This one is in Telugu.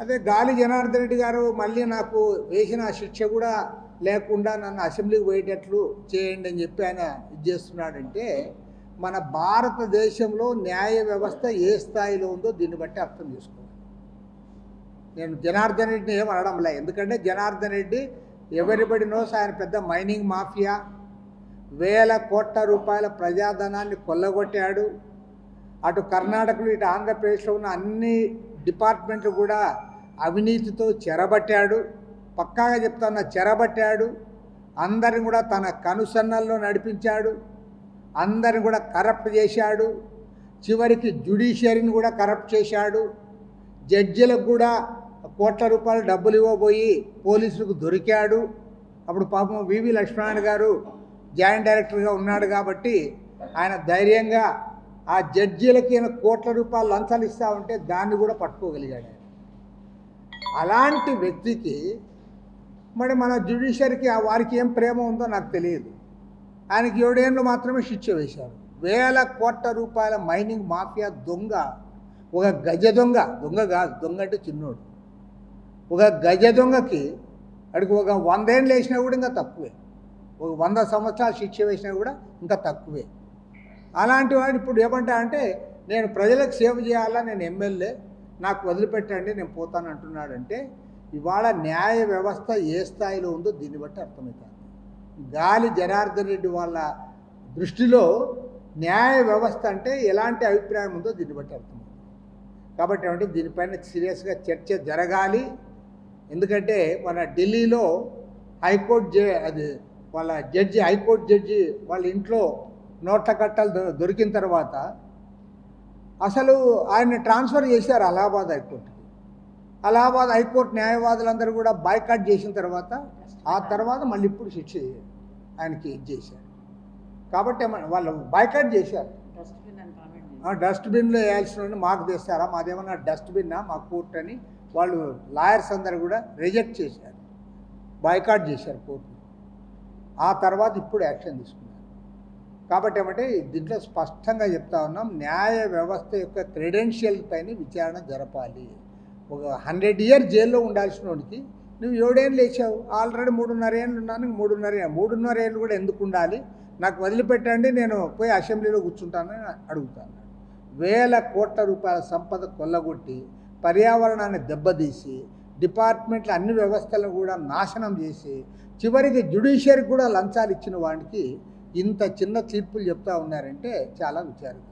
అదే గాలి జనార్దన్ రెడ్డి గారు మళ్ళీ నాకు వేసిన శిక్ష కూడా లేకుండా నన్ను అసెంబ్లీకి పోయేటట్లు చేయండి అని చెప్పి ఆయన ఇది చేస్తున్నాడంటే మన భారతదేశంలో న్యాయ వ్యవస్థ ఏ స్థాయిలో ఉందో దీన్ని బట్టి అర్థం చేసుకోవాలి. నేను జనార్దన్ రెడ్డిని ఏం అనడం లే. ఎందుకంటే జనార్దన్ రెడ్డి ఎవరిబడి నోస్ ఆయన పెద్ద మైనింగ్ మాఫియా. వేల కోట్ల రూపాయల ప్రజాధనాన్ని కొల్లగొట్టాడు. అటు కర్ణాటకలో ఇటు ఆంధ్రప్రదేశ్లో ఉన్న అన్ని డిపార్ట్మెంట్లు కూడా అవినీతితో చెరబట్టాడు. పక్కాగా చెప్తాను చెరబట్టాడు. అందరిని కూడా తన కనుసన్నల్లో నడిపించాడు. అందరిని కూడా కరప్ట్ చేశాడు. చివరికి జ్యుడిషియరీని కూడా కరప్ట్ చేశాడు. జడ్జిలకు కూడా కోట్ల రూపాయలు డబ్బులు ఇవ్వబోయి పోలీసులకు దొరికాడు. అప్పుడు పాపం వివి లక్ష్మణ్ గారు జాయింట్ డైరెక్టర్గా ఉన్నాడు కాబట్టి ఆయన ధైర్యంగా ఆ జడ్జీలకి ఈయన కోట్ల రూపాయలు లంచాలు ఇస్తూ ఉంటే దాన్ని కూడా పట్టుకోగలిగాడు అలాంటి వ్యక్తికి మరి మన జ్యుడిషియరీకి ఆ వారికి ఏం ప్రేమ ఉందో నాకు తెలియదు. ఆయనకి ఏడేళ్ళు మాత్రమే శిక్ష వేశారు. వేల కోట్ల రూపాయల మైనింగ్ మాఫియా దొంగ ఒక గజ దొంగ దొంగ కాదు దొంగ అంటే చిన్నోడు. ఒక గజ దొంగకి అడిగి ఒక వందేళ్ళు వేసినా కూడా ఇంకా తక్కువే. ఒక వంద సంవత్సరాలు శిక్ష వేసినా కూడా ఇంకా తక్కువే. అలాంటి వాడు ఇప్పుడు ఏమంటా అంటే నేను ప్రజలకు సేవ చేయాలా నేను ఎమ్మెల్యే నాకు వదిలిపెట్టండి నేను పోతాను అంటున్నాడంటే ఇవాళ న్యాయ వ్యవస్థ ఏ స్థాయిలో ఉందో దీన్ని బట్టి అర్థమవుతుంది. గాలి జనార్దన్ రెడ్డి వాళ్ళ దృష్టిలో న్యాయ వ్యవస్థ అంటే ఎలాంటి అభిప్రాయం ఉందో దీన్ని బట్టి అర్థమవుతుంది. కాబట్టి ఏమంటే దీనిపైన సీరియస్గా చర్చ జరగాలి. ఎందుకంటే మన ఢిల్లీలో హైకోర్టు జ అది వాళ్ళ జడ్జి హైకోర్టు జడ్జి వాళ్ళ ఇంట్లో నోట్ల కట్టలు దొ- దొరికిన తర్వాత అసలు ఆయన ట్రాన్స్ఫర్ చేశారు అలహాబాద్ హైకోర్టుకి. అలహాబాద్ హైకోర్టు న్యాయవాదులందరూ కూడా బాయ్కాట్ చేసిన తర్వాత ఆ తర్వాత మళ్ళీ ఇప్పుడు శిక్ష ఆయనకి ఇది చేశారు. కాబట్టి వాళ్ళు బాయ్కాట్ చేశారు. ఆ డస్ట్బిన్లో వేయాల్సిన మాకు తెస్తారా? మాదేమన్నా డస్ట్బిన్నా మా కోర్టు అని వాళ్ళు లాయర్స్ అందరు కూడా రిజెక్ట్ చేశారు. బాయ్కాట్ చేశారు కోర్టు ఆ తర్వాత ఇప్పుడు యాక్షన్ తీసుకున్నారు. కాబట్టి ఏమంటే దీంట్లో స్పష్టంగా చెప్తా ఉన్నాం న్యాయ వ్యవస్థ యొక్క క్రెడెన్షియల్ పైన విచారణ జరపాలి. ఒక హండ్రెడ్ ఇయర్ జైల్లో ఉండాల్సిన వాడికి నువ్వు ఏడేళ్ళు లేచావు? ఆల్రెడీ మూడున్నర ఏళ్ళు ఉన్నాను మూడున్నర మూడున్నర ఏళ్ళు కూడా ఎందుకు ఉండాలి? నాకు వదిలిపెట్టండి నేను పోయి అసెంబ్లీలో కూర్చుంటానని అడుగుతాను వేల కోట్ల రూపాయల సంపద కొల్లగొట్టి పర్యావరణాన్ని దెబ్బతీసి డిపార్ట్మెంట్ల అన్ని వ్యవస్థలను కూడా నాశనం చేసి చివరికి జ్యుడిషియరీకి కూడా లంచాలు ఇచ్చిన వాడికి ఇంత చిన్న తీర్పులు చెప్తా ఉన్నారంటే చాలా విచారం